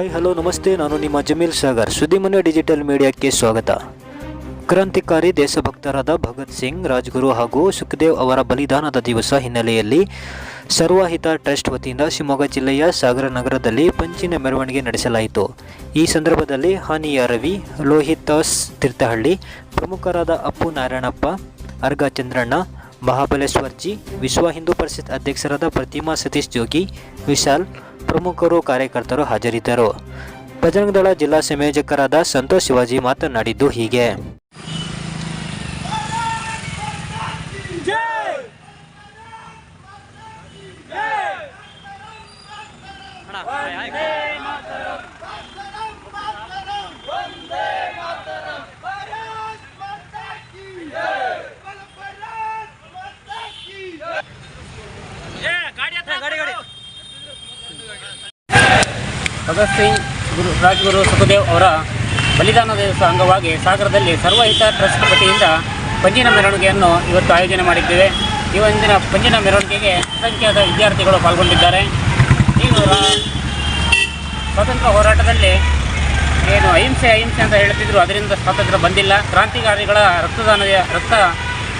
Hi, hello, ನಮಸ್ತೆ. ನಾನು ನಿಮ್ಮ ಜಮೀಲ್ ಸಾಗರ್. ಸುದ್ದಿಮನೆ ಡಿಜಿಟಲ್ ಮೀಡಿಯಾಕ್ಕೆ ಸ್ವಾಗತ. ಕ್ರಾಂತಿಕಾರಿ ದೇಶಭಕ್ತರಾದ ಭಗತ್ ಸಿಂಗ್, ರಾಜ್ಗುರು ಹಾಗೂ ಸುಖದೇವ್ ಅವರ ಬಲಿದಾನದ ದಿವಸ ಹಿನ್ನೆಲೆಯಲ್ಲಿ ಸರ್ವಹಿತ ಟ್ರಸ್ಟ್ ವತಿಯಿಂದ ಶಿವಮೊಗ್ಗ ಜಿಲ್ಲೆಯ ಸಾಗರ ನಗರದಲ್ಲಿ ಪಂಚಿನ ಮೆರವಣಿಗೆ ನಡೆಸಲಾಯಿತು. ಈ ಸಂದರ್ಭದಲ್ಲಿ ಹಾನಿಯ ರವಿ, ಲೋಹಿತಾಸ್ ತೀರ್ಥಹಳ್ಳಿ, ಪ್ರಮುಖರಾದ ಅಪ್ಪು ನಾರಾಯಣಪ್ಪ, ಅರ್ಗ ಚಂದ್ರಣ್ಣ, ಮಹಾಬಲೇಶ್ವರ್ಜಿ, ವಿಶ್ವ ಹಿಂದೂ ಪರಿಷತ್ ಅಧ್ಯಕ್ಷರಾದ ಪ್ರತಿಮಾ ಸತೀಶ್ ಜೋಗಿ, ವಿಶಾಲ್ ಪ್ರಮುಖರು ಕಾರ್ಯಕರ್ತರು ಹಾಜರಿದ್ದರು. ಬಜರಂಗದಳ ಜಿಲ್ಲಾ ಸಂಯೋಜಕರಾದ ಸಂತೋಷ್ ಶಿವಾಜಿ ಮಾತನಾಡಿದ್ದು ಹೀಗೆ. ಭಗತ್ ಸಿಂಗ್, ಗುರು, ರಾಜ್ಗುರು ಸುಖದೇವ್ ಅವರ ಬಲಿದಾನ ದಿವಸ ಅಂಗವಾಗಿ ಸಾಗರದಲ್ಲಿ ಸರ್ವಹಿತ ಟ್ರಸ್ಟ್ ವತಿಯಿಂದ ಪಂಜಿನ ಮೆರವಣಿಗೆಯನ್ನು ಇವತ್ತು ಆಯೋಜನೆ ಮಾಡಿದ್ದೇವೆ. ಈ ಒಂದಿನ ಪಂಜಿನ ಮೆರವಣಿಗೆಗೆ ಅಸಂಖ್ಯಾತ ವಿದ್ಯಾರ್ಥಿಗಳು ಪಾಲ್ಗೊಂಡಿದ್ದಾರೆ. ಇನ್ನು ಸ್ವಾತಂತ್ರ್ಯ ಹೋರಾಟದಲ್ಲಿ ಏನು ಅಹಿಂಸೆ ಅಹಿಂಸೆ ಅಂತ ಹೇಳ್ತಿದ್ರು, ಅದರಿಂದ ಸ್ವಾತಂತ್ರ್ಯ ಬಂದಿಲ್ಲ. ಕ್ರಾಂತಿಕಾರಿಗಳ ರಕ್ತದಾನದ, ರಕ್ತ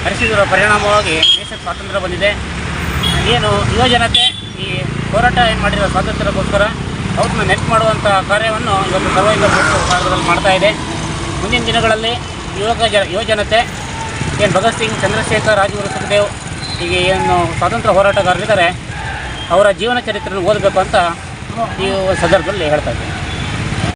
ಹರಿಸಿದರ ಪರಿಣಾಮವಾಗಿ ದೇಶಕ್ಕೆ ಸ್ವಾತಂತ್ರ್ಯ ಬಂದಿದೆ. ಏನು ಯುವಜನತೆ ಈ ಹೋರಾಟ ಏನು ಮಾಡಿರೋ ಸ್ವಾತಂತ್ರ್ಯಕ್ಕೋಸ್ಕರ ಅವ್ರನ್ನ ನೆಟ್ ಮಾಡುವಂಥ ಕಾರ್ಯವನ್ನು ಇವತ್ತು ಸರ್ವೈಕ ಭಾಗದಲ್ಲಿ ಮಾಡ್ತಾ ಇದೆ. ಮುಂದಿನ ದಿನಗಳಲ್ಲಿ ಯುವಕ ಜ ಯುವಜನತೆ ಏನು ಭಗತ್ ಸಿಂಗ್, ಚಂದ್ರಶೇಖರ್, ರಾಜಗುರು ಸುಖದೇವ್ ಹೀಗೆ ಏನು ಸ್ವಾತಂತ್ರ್ಯ ಹೋರಾಟಗಾರರಿದ್ದಾರೆ, ಅವರ ಜೀವನ ಚರಿತ್ರೆಯನ್ನು ಓದಬೇಕು ಅಂತ ಈ ಸಂದರ್ಭದಲ್ಲಿ ಹೇಳ್ತಾ ಇದ್ದೀನಿ.